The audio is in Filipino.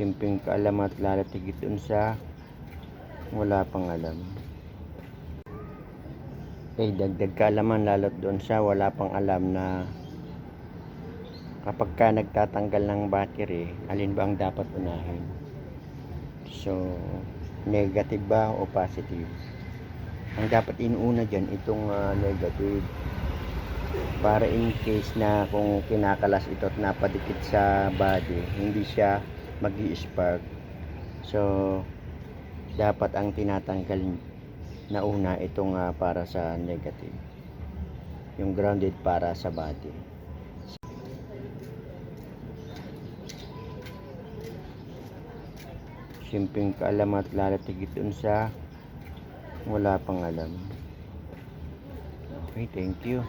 simpleng kaalam at lalatigit dun sa wala pang alam. Eh, dagdag kaalaman lalot doon sa wala pang alam na kapag ka nagtatanggal ng battery, alin ba ang dapat unahin? So, negative ba o positive? Ang dapat inuuna dyan, itong ah, negative. Para in case na kung kinakalas ito at napadikit sa body, hindi siya mag spark So, dapat ang tinatanggal na una itong ah, para sa negative. Yung grounded para sa body. Simpleng kaalam at lalatigit dun sa wala pang alam. Okay, thank you.